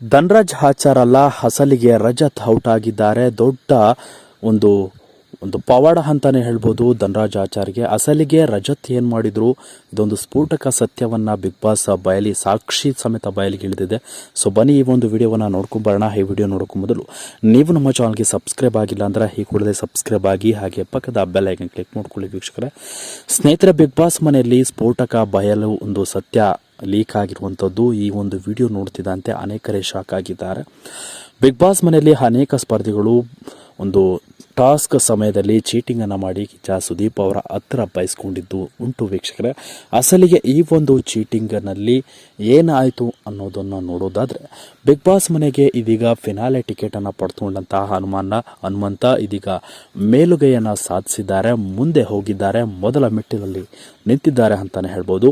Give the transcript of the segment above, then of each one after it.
ಧನ್ರಾಜ್ ಆಚಾರಲ್ಲ ಅಸಲಿಗೆ ರಜತ್ ಔಟ್ ಆಗಿದ್ದಾರೆ. ದೊಡ್ಡ ಒಂದು ಒಂದು ಪವಾಡ ಅಂತಾನೆ ಹೇಳ್ಬೋದು ಧನ್ರಾಜ್ ಆಚಾರ್ಗೆ ಅಸಲಿಗೆ ರಜತ್ ಏನು ಮಾಡಿದ್ರು? ಇದೊಂದು ಸ್ಫೋಟಕ ಸತ್ಯವನ್ನ ಬಿಗ್ ಬಾಸ್ ಬಯಲಿ, ಸಾಕ್ಷಿ ಸಮೇತ ಬಯಲಿಗೆ ಇಳಿದಿದೆ. ಸೊ ಬನ್ನಿ ಈ ಒಂದು ವಿಡಿಯೋವನ್ನ ನೋಡ್ಕೊಂಬರೋಣ ಈ ವಿಡಿಯೋ ನೋಡೋಕ್ಕೂ ಮೊದಲು ನೀವು ನಮ್ಮ ಚಾನಲ್ಗೆ ಸಬ್ಸ್ಕ್ರೈಬ್ ಆಗಿಲ್ಲ ಅಂದ್ರೆ ಈ ಕೂಡಲೇ ಸಬ್ಸ್ಕ್ರೈಬ್ ಆಗಿ ಹಾಗೆ ಪಕ್ಕದ ಬೆಲ್ ಐಕನ್ ಕ್ಲಿಕ್ ಮಾಡ್ಕೊಳ್ಳಿ ವೀಕ್ಷಕರೇ. ಸ್ನೇಹಿತರ, ಬಿಗ್ ಬಾಸ್ ಮನೆಯಲ್ಲಿ ಸ್ಫೋಟಕ ಬಯಲು ಒಂದು ಸತ್ಯ ಲೀಕ್ ಆಗಿರುವಂಥದ್ದು ಈ ಒಂದು ವಿಡಿಯೋ ನೋಡ್ತಿದ್ದಂತೆ ಅನೇಕರೇ ಶಾಕ್ ಆಗಿದ್ದಾರೆ. ಬಿಗ್ ಬಾಸ್ ಮನೆಯಲ್ಲಿ ಅನೇಕ ಸ್ಪರ್ಧಿಗಳು ಒಂದು ಟಾಸ್ಕ್ ಸಮಯದಲ್ಲಿ ಚೀಟಿಂಗನ್ನು ಮಾಡಿ ಕಿಚ್ಚ ಸುದೀಪ್ ಅವರ ಹತ್ತಿರ ಬಯಸ್ಕೊಂಡಿದ್ದು ಉಂಟು ವೀಕ್ಷಕರೇ. ಅಸಲಿಗೆ ಈ ಒಂದು ಚೀಟಿಂಗ್ನಲ್ಲಿ ಏನಾಯಿತು ಅನ್ನೋದನ್ನು ನೋಡೋದಾದರೆ ಬಿಗ್ ಬಾಸ್ ಮನೆಗೆ ಇದೀಗ ಫಿನಾಲೆ ಟಿಕೆಟನ್ನು ಪಡೆದುಕೊಂಡಂತಹ ಹನುಮಾನ ಹನುಮಂತ ಇದೀಗ ಮೇಲುಗೈಯನ್ನು ಸಾಧಿಸಿದ್ದಾರೆ, ಮುಂದೆ ಹೋಗಿದ್ದಾರೆ, ಮೊದಲ ಮೆಟ್ಟಿಲಲ್ಲಿ ನಿಂತಿದ್ದಾರೆ ಅಂತಲೇ ಹೇಳ್ಬೋದು.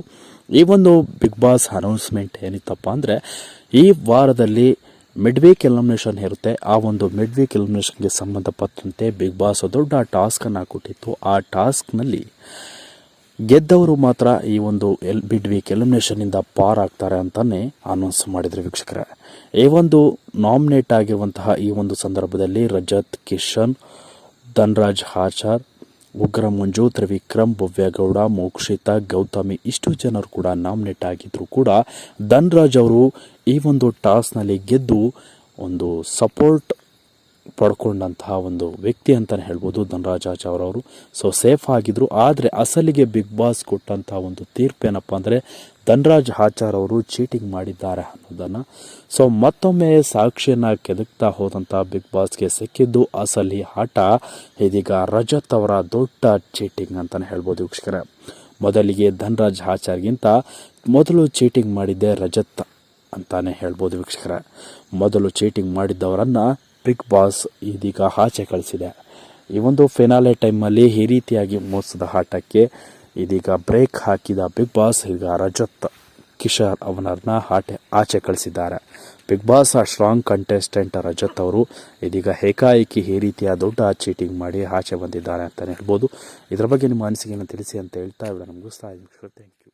ಈ ಒಂದು ಬಿಗ್ ಬಾಸ್ ಅನೌನ್ಸ್ಮೆಂಟ್ ಏನಿತ್ತಪ್ಪ ಅಂದರೆ, ಈ ವಾರದಲ್ಲಿ ಮಿಡ್ ವೀಕ್ ಎಲಿಮಿನೇಷನ್ ಇರುತ್ತೆ. ಆ ಒಂದು ಮಿಡ್ ವೀಕ್ ಎಲಿಮಿನೇಷನ್ಗೆ ಸಂಬಂಧಪಟ್ಟಂತೆ ಬಿಗ್ ಬಾಸ್ ದೊಡ್ಡ ಟಾಸ್ಕನ್ನು ಕೊಟ್ಟಿತ್ತು. ಆ ಟಾಸ್ಕ್ನಲ್ಲಿ ಗೆದ್ದವರು ಮಾತ್ರ ಈ ಒಂದು ಎಲ್ ಮಿಡ್ ವೀಕ್ ಎಲಿಮಿನೇಷನಿಂದ ಪಾರ್ ಆಗ್ತಾರೆ ಅಂತಾನೆ ಅನೌನ್ಸ್ ಮಾಡಿದರು ವೀಕ್ಷಕರೇ. ಈ ಒಂದು ನಾಮಿನೇಟ್ ಆಗಿರುವಂತಹ ಈ ಒಂದು ಸಂದರ್ಭದಲ್ಲಿ ರಜತ್, ಕಿಶನ್, ಧನ್ರಾಜ್ ಆಚಾರ್ ಉಗ್ರ ಮಂಜು ತ್ರಿವಿಕ್ರಮ್ ಭವ್ಯಗೌಡ, ಮೋಕ್ಷಿತ, ಗೌತಮಿ ಇಷ್ಟು ಜನರು ಕೂಡ ನಾಮಿನೇಟ್ ಆಗಿದ್ರು ಕೂಡ ಧನ್ರಾಜ್ ಅವರು ಈ ಒಂದು ಟಾಸ್ನಲ್ಲಿ ಗೆದ್ದು ಒಂದು ಸಪೋರ್ಟ್ ಪಡ್ಕೊಂಡಂತಹ ಒಂದು ವ್ಯಕ್ತಿ ಅಂತಲೇ ಹೇಳ್ಬೋದು ಧನರಾಜ್ ಅವರು ಸೊ ಸೇಫ್ ಆಗಿದ್ರು. ಆದರೆ ಅಸಲಿಗೆ ಬಿಗ್ ಬಾಸ್ ಕೊಟ್ಟಂತಹ ಒಂದು ತೀರ್ಪು ಏನಪ್ಪ ಅಂದರೆ ಧನರಾಜ್ ಆಚಾರ್ ಅವರು ಚೀಟಿಂಗ್ ಮಾಡಿದ್ದಾರೆ ಅನ್ನೋದನ್ನು. ಸೊ ಮತ್ತೊಮ್ಮೆ ಸಾಕ್ಷಿಯನ್ನು ಕೆದಕ್ತಾ ಹೋದಂಥ ಬಿಗ್ ಬಾಸ್ಗೆ ಸಿಕ್ಕಿದ್ದು ಅಸಲಿ ಆಟ ಇದೀಗ ರಜತ್ ಅವರ ದೊಡ್ಡ ಚೀಟಿಂಗ್ ಅಂತಲೇ ಹೇಳ್ಬೋದು ವೀಕ್ಷಕರೇ. ಮೊದಲಿಗೆ ಧನರಾಜ್ ಆಚಾರ್ಗಿಂತ ಮೊದಲು ಚೀಟಿಂಗ್ ಮಾಡಿದ್ದೆ ರಜತ್ ಅಂತಾನೆ ಹೇಳ್ಬೋದು ವೀಕ್ಷಕರೇ. ಮೊದಲು ಚೀಟಿಂಗ್ ಮಾಡಿದ್ದವರನ್ನ ಬಿಗ್ ಬಾಸ್ ಇದೀಗ ಆಚೆ ಕಳಿಸಿದೆ. ಈ ಒಂದು ಫಿನಾಲೆ ಟೈಮಲ್ಲಿ ಈ ರೀತಿಯಾಗಿ ಮೋಸದ ಆಟಕ್ಕೆ ಇದೀಗ ಬ್ರೇಕ್ ಹಾಕಿದ ಬಿಗ್ ಬಾಸ್ ಈಗ ರಜತ್ ಕಿಶೋರ್ ಅವನನ್ನ ಆಟೆ ಆಚೆ ಕಳಿಸಿದ್ದಾರೆ. ಬಿಗ್ ಬಾಸ್ ಆ ಸ್ಟ್ರಾಂಗ್ ಕಂಟೆಸ್ಟೆಂಟ್ ರಜತ್ ಅವರು ಇದೀಗ ಏಕಾಏಕಿ ಈ ರೀತಿಯ ದೊಡ್ಡ ಚೀಟಿಂಗ್ ಮಾಡಿ ಆಚೆ ಬಂದಿದ್ದಾರೆ ಅಂತಲೇ ಹೇಳ್ಬೋದು. ಇದರ ಬಗ್ಗೆ ನಿಮ್ಮ ಅನಿಸಿಕೆಯನ್ನು ತಿಳಿಸಿ ಅಂತ ಹೇಳ್ತಾ ಇದ್ದಾರೆ ನಮಗೂ ಥ್ಯಾಂಕ್ ಯು